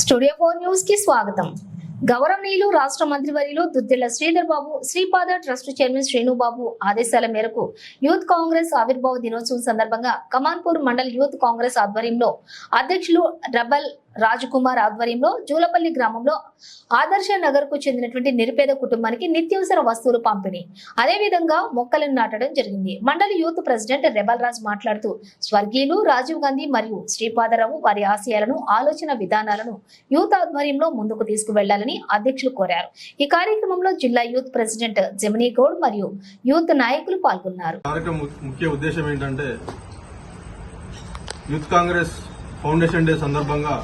Studio four న్యూస్కి స్వాగతం గౌరవనీయులు రాష్ట్ర మంత్రివర్యులు దుద్దిళ్ళ శ్రీధర్ బాబు శ్రీపాద ట్రస్ట్ చైర్మన్ శ్రీనుబాబు ఆదేశాల మేరకు యూత్ కాంగ్రెస్ ఆవిర్భావ దినోత్సవం సందర్భంగా కమాన్పూర్ మండల్ యూత్ కాంగ్రెస్ ఆధ్వర్యంలో అధ్యక్షులు రబల్ రాజకుమార్ ఆధ్వర్యంలో జూలపల్లి గ్రామంలో ఆదర్శ నగర్కు చెందినటువంటి నిరుపేద కుటుంబానికి నిత్యావసర వస్తువులు పంపిణీ. అదేవిధంగా మొక్కలను నాటడం జరిగింది. మండలి యూత్ ప్రెసిడెంట్ రెబల్ రాజ్ మాట్లాడుతూ స్వర్గీయులు రాజీవ్ గాంధీ మరియు శ్రీపాదరావు వారి ఆశయాలను ఆలోచన విధానాలను యూత్ ఆధ్వర్యంలో ముందుకు తీసుకువెళ్ళాలని అధ్యక్షులు కోరారు. ఈ కార్యక్రమంలో జిల్లా యూత్ ప్రెసిడెంట్ జమినీ గౌడ్ మరియు యూత్ నాయకులు పాల్గొన్నారు. కార్యక్రమం ముఖ్య ఉద్దేశం ఏంటంటే యూత్ కాంగ్రెస్ ఫౌండేషన్ డే సందర్భంగా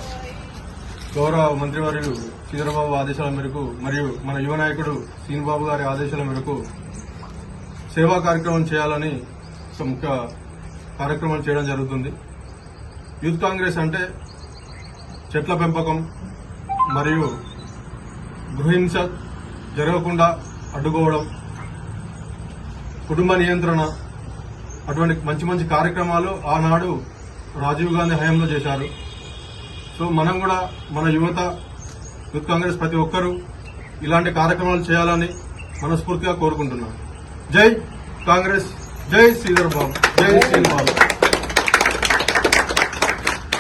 గౌరవ మంత్రివర్యులు చంద్రబాబు ఆదేశాల మేరకు మరియు మన యువ నాయకుడు శ్రీనిబాబు గారి ఆదేశాల మేరకు సేవా కార్యక్రమం చేయాలని ముఖ్య కార్యక్రమం చేయడం జరుగుతుంది. యూత్ కాంగ్రెస్ అంటే చెట్ల పెంపకం మరియు గృహింస జరగకుండా అడ్డుకోవడం కుటుంబ నియంత్రణ అటువంటి మంచి మంచి కార్యక్రమాలు ఆనాడు రాజీవ్ గాంధీ హయాంలో చేశారు. సో మనం కూడా మన యువత యూత్ కాంగ్రెస్ ప్రతి ఒక్కరూ ఇలాంటి కార్యక్రమాలు చేయాలని మనస్ఫూర్తిగా కోరుకుంటున్నాం. జై కాంగ్రెస్ జై శ్రీధర్ బాబు జై శ్రీధర్ బాబు